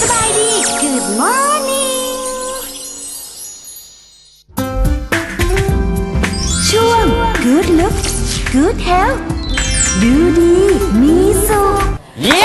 สบายดี Good morning ช่วง Good Look Good Health ดูดี มีสุข เย้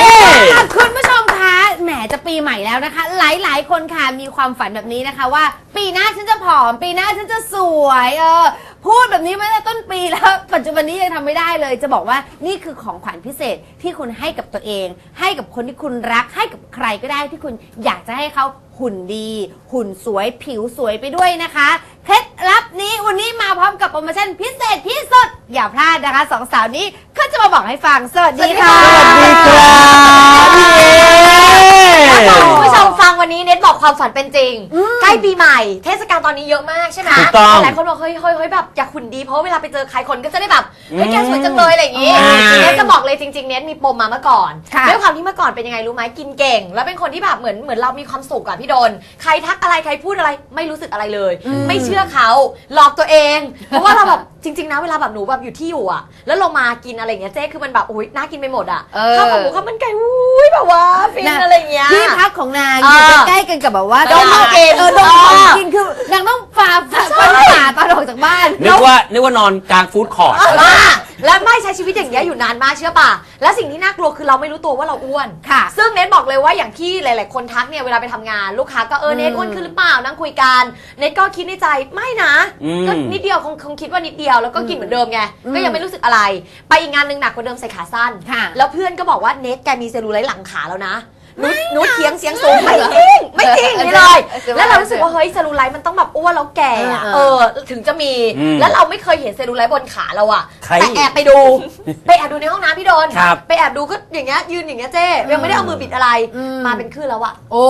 ค่ะคุณผู้ชมคะแหมจะปีใหม่แล้วนะคะ หลาย ๆ คนค่ะมีความฝันแบบนี้นะคะว่า ปีหน้าฉันจะผอม ปีหน้าฉันจะสวย เออ พูดแบบนี้มาตั้งแต่ต้นปีแล้ว ปัจจุบันนี้ยังทำไม่ได้เลย จะบอกว่านี่คือของขวัญพิเศษที่คุณให้กับตัวเอง ให้กับคนที่คุณรัก ให้กับใครก็ได้ที่คุณอยากจะให้เขาหุ่นดี หุ่นสวยผิวสวยไปด้วยนะคะ เคล็ดลับนี้วันนี้มาพร้อมกับโปรโมชั่นพิเศษที่สุด อย่าพลาดนะคะสองสาวนี้เขาจะมาบอกให้ฟัง สวัสดีค่ะสวัสดีครับเย้คุณผู้ชมฟั งวันนี้เน็ตบอกความฝันเป็นจริง ใกล้ปีใหม่ เทศกาลตอนนี้เยอะมากใช่ไหมถูกต้องหลายคนบอกเฮ้ยเฮ้ยเฮ้ยแบบอยากหุ่นดีเพราะเวลาไปเจอใครคนก็จะได้แบบเฮ้ยแกสวยจังเลยอะไรอย่างงี้อ่าเน็ตจะบอกเลยจริงๆเน็ตมีปมมาเมื่อก่อนค่ะด้วยความที่เมื่อก่อนเป็นยังไงรู้ไหมกินเก่ง แล้วเป็นคนที่แบบเหมือนเหมือนเรามีความสุขอะพี่โดน ใครทักอะไรใครพูดอะไรไม่รู้สึกอะไรเลย ไม่เชื่อเขาหลอกตัวเอง เพราะว่าเราแบบ จริง ๆ นะเวลาแบบหนูแบบอยู่ที่อยู่อะแล้วลงมากินอะไรอย่างเงี้ยเจ๊คือมันแบบโอ้ยน่ากินไปหมดอะเออ ข้าวหมูข้าวมันไก่อุ้ยแบบว่าฟินอะไรอย่างเงี้ย ที่พักของนางออ่ายู่ใกล้ๆกันกับแบบว่าดงของกินเออดงของอ่ากินคือนางต้องฝ่าฝ่าฟันฝ่าตอนออกจากบ้านนึกว่านึกว่านอนกลางฟู้ดคอร์ทอ่า และไม่ใช้ชีวิตอย่างเงี้ยอยู่นานมากเชื่อป่ะ และสิ่งที่น่ากลัวคือเราไม่รู้ตัวว่าเราอ้วน ค่ะ ซึ่งเน็ตบอกเลยว่าอย่างที่หลาย ๆ คนทักเนี่ยเวลาไปทำงานลูกค้าก็เออเน็ตอืมอ้วนขึ้นหรือเปล่านั่งคุยกันเน็ตก็คิดในใจไม่นะอืม ก็นิดเดียวคงคงคิดว่านิดเดียวแล้วก็กินเหมือนเดิมไงก็ยังไม่รู้สึกอะไร ไปอีกงานหนึ่งหนักกว่าเดิมใส่ขาสั้น ค่ะ แล้วเพื่อนก็บอกว่าเน็ตแกมีเซลลูไลท์หลังขาแล้วนะห นูหนูเถียงเสียงสูงไม่จริงไม่จริงนี่เลย แล้วเรารู้สึกว่าเฮ้ยเซลลูไลท์มันต้องแบบอ้วนแล้วแก่อะเอเอออถึงจะมี อืมแล้วเราไม่เคยเห็นเซลลูไลท์บนขาเราอะใครแต่แอบไปดู ไปแอบดูในห้องน้ำพี่โดนครับ ไปแอบดูก็อย่างเงี้ยยืนอย่างเงี้ยเจ๊ยังไม่ได้เอามือปิดอะไรอืม มาเป็นคลื่นแล้วอะ โอ้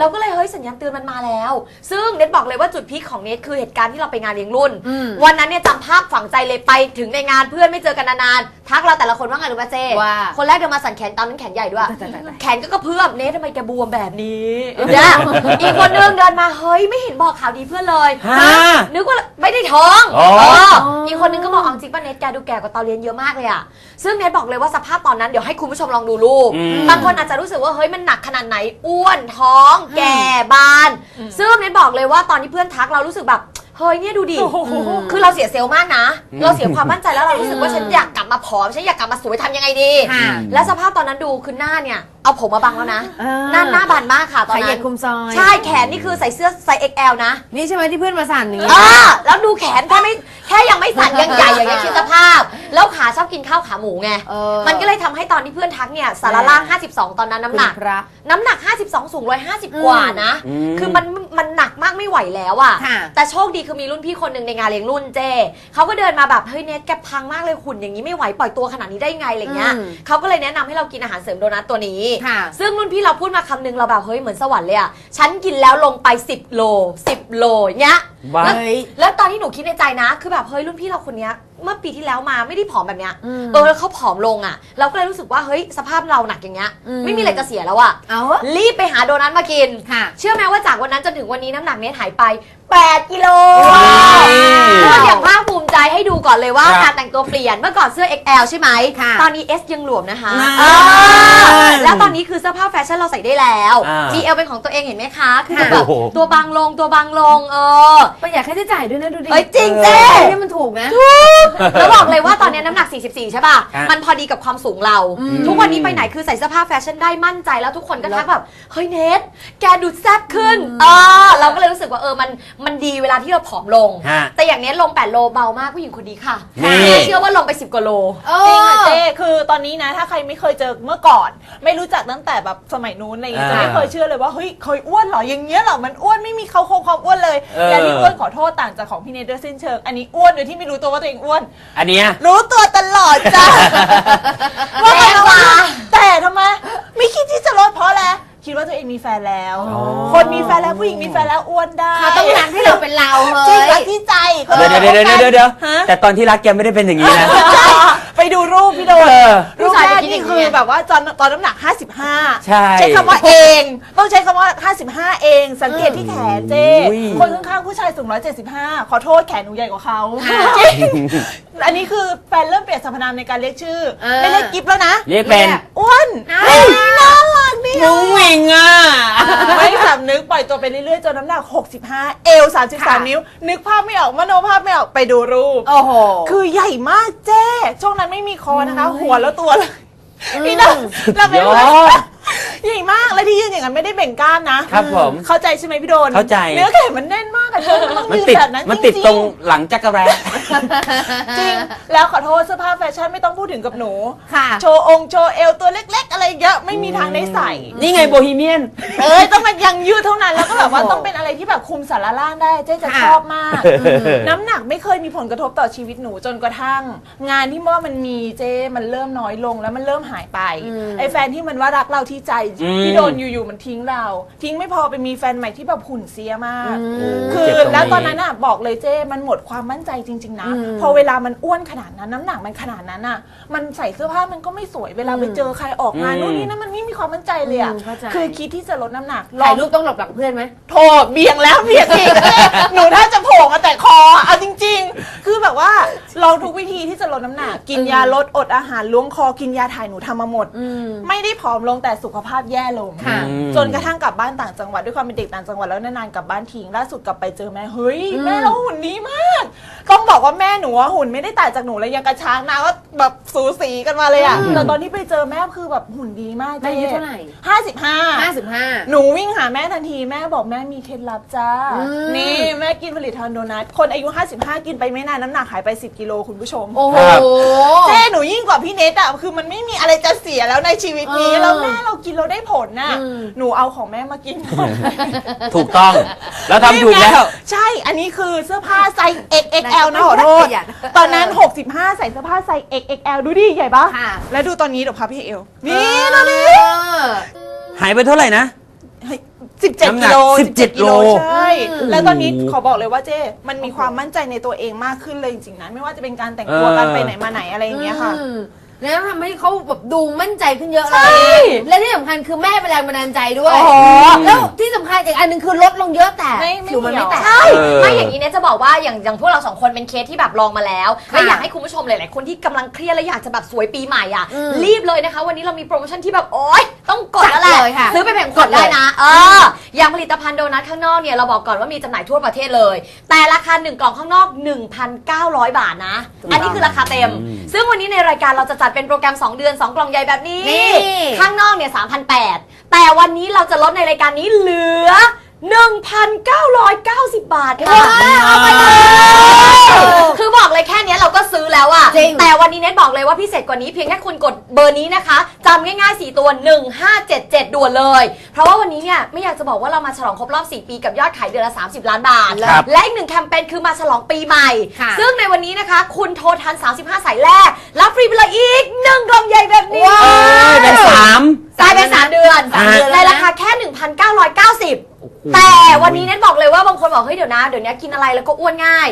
เราก็เลยเฮ้ยสัญญาณเตือนมันมาแล้ว ซึ่งเน็ตบอกเลยว่าจุดพีคของเน็ตคือเหตุการณ์ที่เราไปงานเลี้ยงรุ่น อืมวันนั้นเนี่ยจำภาพฝังใจเลยไปถึงในงานเพื่อนไม่เจอกันนานๆทักเราแต่ละคนว่าไงรู้ป่ะเจ๊ว่า คนแรกเดินมาสั่นแขนตอนนั้นแขนใหญ่ด้วยตายตายตายแขนก็กระเพื่อมเนททำไมแกบวมแบบนี้เนี่ยอีกคนนึงเดินมาเฮ้ยไม่เห็นบอกข่าวดีเพื่อนเลยฮะนึกว่าไม่ได้ท้องอ๋อเอออีกคนนึงก็บอกเอาจริงป่ะเนทแกดูแก่กว่าตอนเรียนเยอะมากเลยอะซึ่งเนทบอกเลยว่าสภาพตอนนั้นเดี๋ยวให้คุณผู้ชมลองดูรูป อืม บางคนอาจจะรู้สึกว่าเฮ้ยมันหนักขนาดไหนอ้วนท้อง แก่บาน ซึ่งเนทบอกเลยว่าตอนที่เพื่อนทักเรารู้สึกแบบเฮ้ยเนี่ยดูดิ คือเราเสียเซลล์มากนะเราเสียความมั่นใจแล้วเรารู้สึกว่าฉันอยากกลับมาผอม ฉันอยากกลับมาสวยทำยังไงดี ค่ะ และสภาพตอนนั้นดูคือหน้าเนี่ย เอาผมมาบังแล้วนะเออ หน้าหน้าบานมากค่ะตอนขายเหยีนั้ยนดคุมซอยใช่แขนนี่คือใส่เสื้อไซส์ XL นะนี่ใช่ไหมที่เพื่อนมาสั่นอย่างนี้อ่าแล้วดูแขนแค่ไม่แค่ยังไม่สั่นยังใหญ่อย่างเงี้ยคิดสภาพ แล้วขาชอบกินข้าวขาหมูไง เออ มันก็เลยทำให้ตอนที่เพื่อนทักเนี่ยสารล่าง 52 ตอนนั้นน้ำหนัก คุณพระ น้ำหนัก 52 สูง 150 กว่านะ อืม คือมันมันหนักมากไม่ไหวแล้วอะค่ะ แต่โชคดีคือมีรุ่นพี่คนหนึ่งในงานเลี้ยงรุ่นเจเขาก็เดินมาแบบ เฮ้ยเนทแกพังมากเลยหุ่นอย่างนี้ไม่ไหว ปล่อยตัวขนาดนี้ได้ไงอะไรเงี้ยอืม เขาก็เลยแนะนำให้เรากินอาหารเสริมโดนัทตัวนี้ค่ะ ซึ่งรุ่นพี่เราพูดมาคำนึงเราแบบเฮ้ยเหมือนสวรรค์เลยอะฉันกินแล้วลงไป 10 โล 10 โลเนี้ยว้า แล้วเฮ้ยแล้วตอนที่หนูคิดในใจนะ คือแบบเฮ้ยรุ่นพี่เราคนเนี้ยเมื่อปีที่แล้วมาไม่ได้ผอมแบบเนี้ยอืมเออแล้วเขาผอมลงอะเราก็เลยรู้สึกว่าเฮ้ยสภาพเราหนักอย่างเงี้ยอืม ไม่มีอะไรจะเสียแล้วอะเอารีบไปหาโดนัทมากิน ค่ะ เชื่อไหมว่าจากวันนั้นจนถึงวันนี้น้ำหนักเนทหายไป 8 กิโลว้าวก็อย่างภาคภูมิ ใจให้ดูก่อนเลยว่าครับการแต่งตัวเปลี่ยนเมื่อก่อนเสื้อ XL ใช่ไหม ค่ะตอนนี้ S ยังหลวมนะคะนั่นเออแล้วตอนนี้คือเสื้อผ้าแฟชั่นเราใส่ได้แล้ว อ่ามี มีเอลเป็นของตัวเองเห็นไหมคะ คือค่ะ แบบโอ้โหตัวบางลงตัวบางลงเออ ประหยัดค่าใช้จ่ายด้วยนะดูดิเฮ้ยจริงเจ๊เออนี่มันถูกนะ แล้วบอกเลยว่าตอนนี้น้ำหนัก 44 ใช่ป่ะ ฮะมันพอดีกับความสูงเราอืมทุกวันนี้ไปไหนคือใส่เสื้อผ้าแฟชั่นได้มั่นใจแล้วทุกคนก็ทักแบบ เฮ้ยเนทแกดูแซ่บขึ้นเออเราก็เลยรู้สึกว่าเออมันมันดีเวลาที่เราผอมลง ฮะ แต่อย่างเนี้ยลง 8 โลเบามากผู้หญิงคนนี้ค่ะนี่ เจ๊เชื่อว่าลงไป 10กว่าโล จริงค่ะเจ้คือตอนนี้นะ ถ้าใครไม่เคยเจอเมื่อก่อน ไม่รู้จักตั้งแต่แบบสมัยนู้นอะไรอย่างเงี้ยอ่าจะไม่เคยเชื่อเลยว่าเฮ้ยเคยอ้วนเหรออย่างเงี้ยเหรอมันอ้วนไม่มีเขาโครงความอ้วนเลยเออ และที่อ้วนขอโทษต่างจากของพี่เนทด้วยสิ้นเชิง อันนี้อ้วนโดยที่ไม่รู้ตัวว่าตัวเองอ้วน อันเนี้ย รู้ตัวตลอดจ้ะ ว่าแรงกว่า คิดว่าตัวเองมีแฟนแล้ว อ๋อ คนมีแฟนแล้วผู้หญิงมีแฟนแล้วอ้วนได้เขาต้องรักให้เราเป็นเราจริเฮ้งรักย ที่ใจเดี๋ยวเดี๋ยวเดี๋ยวเดี๋ยวเดี๋ยวฮะแต่ตอนที่รักแกไม่ได้เป็นอย่างนี้นะ ใช่ไปดูรูปพี่โดนเออรูปแรกนี่คือแบบว่าตอนตอนน้ำหนัก 55 ใช่ใช้คำว่าเอง ต้องใช้คำว่า 55 เอง สังเกตที่แขนเจ้อุ้ย คนข้างๆผู้ชายสูง 175 ขอโทษแขนหนูใหญ่กว่าเขาจริงอันนี้คือแฟนเริ่มเปลี่ยนสรรพนามในการเรียกชื่อ เออ ไม่เรียกกิฟแล้วนะเรียกเป็น อ้วนน่าเฮ้ย น่ารักดิมุ้ งหมิงอะ ไม่สำนึกปล่อยตัวไปเรื่อยๆ จนน้ำหนัก 65 เอว33 นิ้ว นึกภาพไม่ออกมโนภาพไม่ออกไปดูรูป โอ้โห คือใหญ่มากเจ้ช่วงนั้นไม่มีคอนะคะ หัวแล้วตัวเลยนี่นะเราเป็นยอดใหญ่มากและที่ยืนอย่างนั้นไม่ได้เบ่งกล้ามนะครับผม เข้าใจใช่ไหมพี่โดนเข้าใจ เนื้อแขนมันแน่นมากอะเธอมันต้องมันยืนติดแบบนั้นมันติดจๆตรงหลังจักรแร้ จริง แล้วขอโทษเสื้อผ้าแฟชั่นไม่ต้องพูดถึงกับหนู ค่ะ โชว์องค์โชว์เอวตัวเล็ก ๆ อะไรเยอะไม่มีทางได้ใส่ นี่ไงโบฮีเมียน เอ้ยต้องมันยังยืดเท่านั้นแล้วก็แบบว่าต้องเป็นอะไรที่แบบคุมสารล่างได้เจ๊จะค่ะชอบมากอืมน้ำหนักไม่เคยมีผลกระทบต่อชีวิตหนูจนกระทั่ง งานที่ว่ามันมีเจ๊มันเริ่มน้อยลงแล้วมันเริ่มหายไปไอ้แฟนที่มันว่ารักเราที่ใจอืมที่โดนอยู่ๆมันทิ้งเรา ทิ้งไม่พอไปมีแฟนใหม่ที่แบบหุ่นเสียมาก คืเจ็อบตรงนี้แล้วตอนนั้นอะบอกเลยเจ้มันหมดความมั่นใจจริง ๆนะพอเวลามันอ้วนขนาดนั้นน้ำหนักมันขนาดนั้นอะ มันใส่เสื้อผ้ามันก็ไม่สวยเวลาไปเจอใครออกงานอืม นู่นนี่นั่นมันไม่มีความมั่นใจเลยอะอืมเข้าใจ คือคิดที่จะลดน้ำหนักลถ่าอยงรูปต้องหลบหลังเพื่อนไหม โถเบี่ยงแล้วเบี่ยงอีก ลองทุกวิธีที่จะลดน้ำหนัก กินยาลดอดอาหารล้วงคอกินยาถ่ายหนูทำมาหมด ไม่ได้ผอมลงแต่สุขภาพแย่ลง ค่ะจนกระทั่งกลับบ้านต่างจังหวัดด้วยความเป็นเด็กต่างจังหวัดแล้วนานๆกลับบ้านทิ้งล่าสุดกลับไปเจอแม่เฮ้ยแม่เราหุ่นดีมาก ต้องบอกว่าแม่หนูอะหุ่นไม่ได้ต่างจากหนูเลยยังกระช้างนาก็แบบสูสีกันมาเลยอะแต่ตอนที่ไปเจอแม่คือแบบหุ่นดีมากแม่อายุเท่าไหร่ ห้าสิบห้า ห้าสิบห้า หนูวิ่งหาแม่ทันทีแม่บอกแม่มีเคล็ดลับจ้า อืม นี่แม่กินผลิตภัณฑ์โดนัทคนอายุ 55 กินไปไม่นานน้ำหนักหายไป 10 กิโลคุณผู้ชม โอ้โหครับเจ๊หนูยิ่งกว่าพี่เนทอะคือมันไม่มีอะไรจะเสียแล้วในชีวิตนี้ เออแล้วแม่เรากินเราได้ผลน่ะ อืม หนูเอาของแม่มากินหมดถูกต้อง แล้วทำถูกแล้ว ใช่ อันนี้คือเสื้อผ้าไซส์ XXL นะขอโทษ ประหยัดตอนนั้น 65 ใส่เสื้อผ้าไซส์ XXL ดูดิใหญ่ปะค่ะ แล้วดูตอนนี้เดี๋ยวพาพี่เอว นี่ดูดิ เออ หายไปเท่าไหร่นะสิบเจ็ด น้ำหนักิกโล17กิโลโล ใช่อืมแล้วตอนนี้ขอบอกเลยว่าเจ้ มันมีความมั่นใจในตัวเองมากขึ้นเลยจริงๆนะไม่ว่าจะเป็นการแต่งตัวเออการไปไหนมาไหนอะไรอย่างเงี้ยค่ะ อืม แล้วทำให้เขาแบบดูมั่นใจขึ้นเยอะเลใช่ยและที่สำคัญคือแม่เป็นแรงบันดาลใจด้วยโอ้โหแล้วที่สำคัญอีกอันหนึงคือลดลงเยอะแต่ไม่ไม่ผิวมันไม่เหี่ยวแตก ใช่เออ ไม่อย่างนี้เนี่ยจะบอกว่าอย่างอย่างพวกเราสองคนเป็นเคสที่แบบลองมาแล้วค่ะและอยากให้คุณผู้ชมหลาย ๆ คนที่กำลังเครียดและอยากจะแบบสวยปีใหม่อะ อืมรีบเลยนะคะ วันนี้เรามีโปรโมชั่นที่แบบโอ๊ยต้องกดแล้วแหละจัดเลยค่ะซื้อไปแบ่งกดได้นะเอออย่างผลิตภัณฑ์โดนัทข้างนอกเนี่ยเราบอกก่อนว่ามีจำหน่ายทั่วประเทศเลย แต่ราคา1กล่องข้างนอก 1,900 บาทนะ อันนี้คือราคาเต็มอืมซึ่งวันนี้ในรายการเราจะจัดเป็นโปรแกรม 2 เดือน 2 กล่องใหญ่แบบนี้ นี่ ข้างนอกเนี่ย3,800 แต่วันนี้เราจะลดในรายการนี้เหลือ 1,990 บาทค่ะเอาไปเลย คือบอกเลยแค่เนี้ยเราก็ซื้อแล้วอะจริง แต่วันนี้เน็ตบอกเลยว่าพิเศษกว่านี้เพียงแค่คุณกดเบอร์นี้นะคะจำง่ายๆ 4 ตัว 1577 ด่วนเลย เพราะว่าวันนี้เนี่ยไม่อยากจะบอกว่าเรามาฉลองครบรอบ 4 ปีกับยอดขายเดือนละ 30 ล้านบาท ครับ และอีกหนึ่งแคมเปญคือมาฉลองปีใหม่ ค่ะ ซึ่งในวันนี้นะคะ คุณโทรทัน 35 สายแรก รับฟรีไปเลยอีกหนึ่งกล่องใหญ่แบบนี้ เอ้ยเป็นสาม จ่ายไปสามเดือนสามเดือนในราคาแค่ 1,990 แต่วันนี้เน็ตบอกเลยว่าบางคนบอกเฮ้ยเดี๋ยวนะเดี๋ยวนี้กินอะไรแล้วก็อ้วนง่าย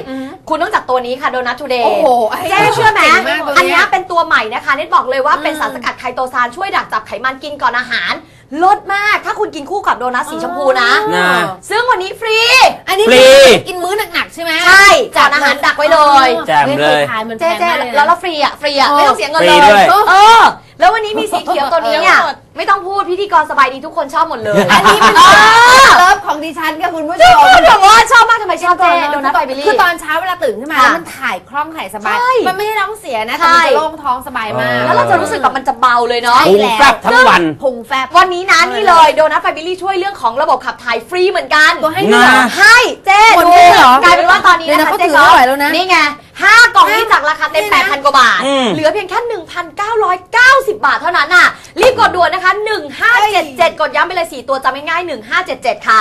คุณต้องจัดตัวนี้ค่ะโดนัททูเดย์โอ้โหเจ๊เชื่อไหมเก่งมากตัวเนี้ยอันเนี้ยเป็นตัวใหม่นะคะเน็ตบอกเลยว่าเป็นสารสกัดไคโตซานช่วยดักจับไขมันกินก่อนอาหารลดมากถ้าคุณกินคู่กับโดนัทสีชมพูนะน่าซึ่งวันนี้ฟรี อันนี้ฟรีกินมื้อหนักๆใช่ไหมใช่จัดอาหารดักไว้เลยแจ่มเลยทานมันแพเจ๊งเจ๊มากเลยนะแล้วเราฟรีอะฟรีอะเออไม่ต้องเสียเงินฟรีเลยด้วยเออแล้ววันนี้มีสีเขียวตัวนี้เนี่ย ไม่ต้องพูดพิธีกรสบายดีทุกคนชอบหมดเลย อันนี้มันเออเลิฟของดิฉันค่ะคุณผู้ชทุกมคนแบบว่าชอบมากทำไมชอบเจ๊โดนัทไฟบิลลี่ คือตอนเช้าเวลาตื่นขึ้นมาค่ะแล้วมันถ่ายคล่องถ่ายสบายใช่มันไม่ได้ร้องเสียนะใช่แต่มันจะโล่งท้องสบายมาก แล้วเราจะรู้สึกแบบมันจะเบาเลยเนาะใช่พุงแฟบทั้งวันพุงแฟบวันนี้นะนี่เลยโดนัทไฟบิลลี่ช่วยเรื่องของระบบขับถ่ายฟรีเหมือนกันตัวให้ด้วยเหรอนะให้เจ๊หมดดูเลยเหรอกลายเป็นว่าตอนนี้เดี๋ยวนะนะคะเขาเจ๊ถือไม่ไหวแล้วนะนี่ไง ห้ากล่องนี้จากราคาเต็มนี่นะ8,000 กว่าบาท อืม เหลือเพียงแค่ 1,990 บาทเท่านั้นน่ะ รีบกดด่วนนะคะ 1577 กดย้ำไปเลย 4 ตัวจำง่ายๆ 1577 ค่ะ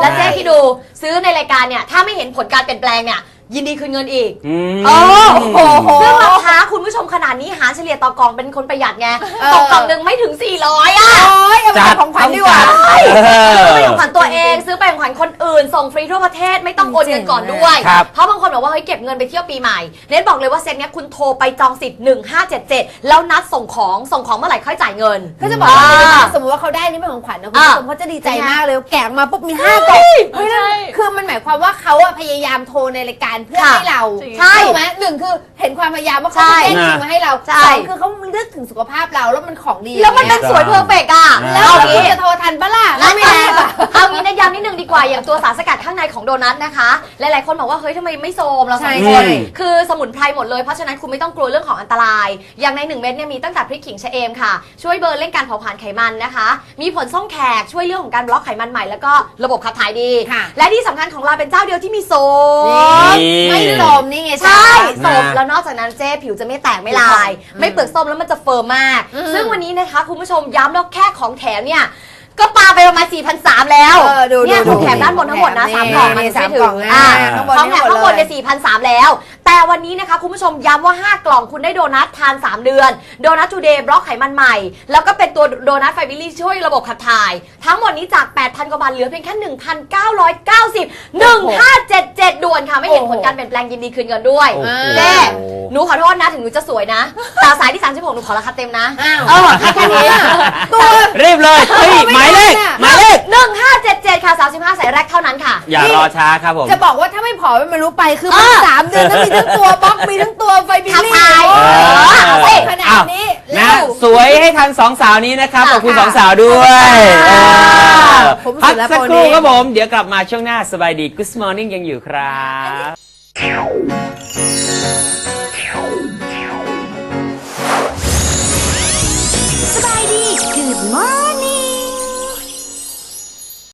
และเจ๊ที่ดูซื้อในรายการเนี่ย ถ้าไม่เห็นผลการเปลี่ยนแปลงเนี่ย ยินดีคืนเงินอีก อืม โอ้โหซึ่งราคาคุณผู้ชชมขนาดนี้หารเฉลี่ยต่อกล่องเป็นคนประหยัดไงเออ ตกกล่องหนึ่งไม่ถึง 400 อะโอ้ยเอาไปจัด ของขวัญดีกว่าต้องจัดเออ ซื้อเป็นของขวัญตัวเอง ซื้อเป็นของขวัญคนอื่น ส่งฟรีทั่วประเทศไม่ต้องโอนเงินก่อนด้วย ครับเพราะบางคนบอกว่าเฮ้ยเก็บเงินไปเที่ยวปีใหม่ เน้นบอกเลยว่าเซ็ตเนี้ยคุณโทรไปจองสิทธิ์1577 แล้วนัดส่งของส่งของเมื่อไหร่ค่อยจ่ายเงิน ก็จะบอกว่าอ่าสมมติว่าเขาได้นี่เป็นของขวัญนะคุณอ่าผู้ชมเขาจะดีใจมากเลยแกะออกมาปุ๊บมีห้ากล่องเฮ้ยนั่นคือมันหมายความว่าเขาอะพยายามโทรในรายการเพื่อค่ะให้เราใช่ถูกไหมหนึ่งคือเห็นความพยายามว่าเขาใช่จะแย่งชิงมาให้เราใช่ สองคือเขานึกถึงสุขภาพเราแล้วมันของดีแล้วมันเป็นสวยเพอร์เฟกต์อะแล้วเอาคุณงี้จะโทรทันปะล่ะแล้วไม่ไม่ได้ได้ปะ เอางี้นะย้ำนิดนึงดีกว่าอย่างตัวสารสกัดข้างในของโดนัทนะคะ หลายๆคนบอกว่าเฮ้ยทำไมไม่โซมเราสองใช่คใช่นคือสมุนไพรหมดเลยเพราะฉะนั้นคุณไม่ต้องกลัวเรื่องของอันตราย อย่างในหนึ่งเม็ดเนี่ยมีตั้งแต่พริกขิงชะเอมค่ะ ช่วยเบิร์นเร่งการเผาผลาญไขมันนะคะ มีผลส้มแขกช่วยเรื่องของการบล็อกไขมันใหม่แล้วก็ระบบขับถ่ายดี ค่ะ และที่สำคัญของเราเป็นเจ้าเดียวที่มีโซมนี่ไม่โสมนี่ไงใช่นะโสมแล้วนอกจากนั้นเจ๊ผิวจะไม่แตกไม่ลาย ไม่เปลือกส้มแล้วมันจะเฟิร์มมากอืมซึ่งวันนี้นะคะ คุณผู้ชมย้ำแล้วแค่ของแถมเนี่ยก็ปาไปประมาณ4,300แล้วเออดูเนี่ยดูของแถมด้านบนทั้งหมดนะนี่สามกล่องมันนี่ไม่สามถึกล่องงนะอ่าข้างบนของนี่แถมหมดข้างบนเลเนี่ยย4,300แล้ว แต่วันนี้นะคะคุณผู้ชมย้ำว่า 5 กล่องคุณได้โดนัททาน 3 เดือน โดนัทจูเดย์บล็อกไขมันใหม่ แล้วก็เป็นตัวโดนัทไฟบิลี่ช่วยระบบขับถ่าย ทั้งหมดนี้จาก 8,000 กว่าบาทเหลือเพียงแค่ 1,990 1577 ด่วนค่ะ ไม่เห็นผลการเปลี่ยนแปลงยินดีคืนเงินด้วยโอ้โห เจ๊หนูขอโทษนะ ถึงหนูจะสวยนะแต่สายที่ 36 หนูขอราคาเต็มนะ อ้าวเออให้แค่นี้ ตัว รีบเลยเฮ้ยหมายเลขหมายเลข1577 ค่ะ 35 สายแรกเท่านั้นค่ะ อย่ารอช้าครับผม จะบอกว่าถ้าไม่ผอมไม่รู้ไปคือมันเออ สามเดือนแล้วมีทั้งตัวบล็อกมีทั้งตัวไฟบิลลี่โอ้ยเขนาดนี้นะเวสวยให้ทันสองสาวนี้นะครับ ขอบคุณสองสาวด้วยพักสักครู่คครับผม เดี๋ยวกลับมาช่วงหน้าสบายดี Good Morning ยังอยู่ครับ สบายดี Good morning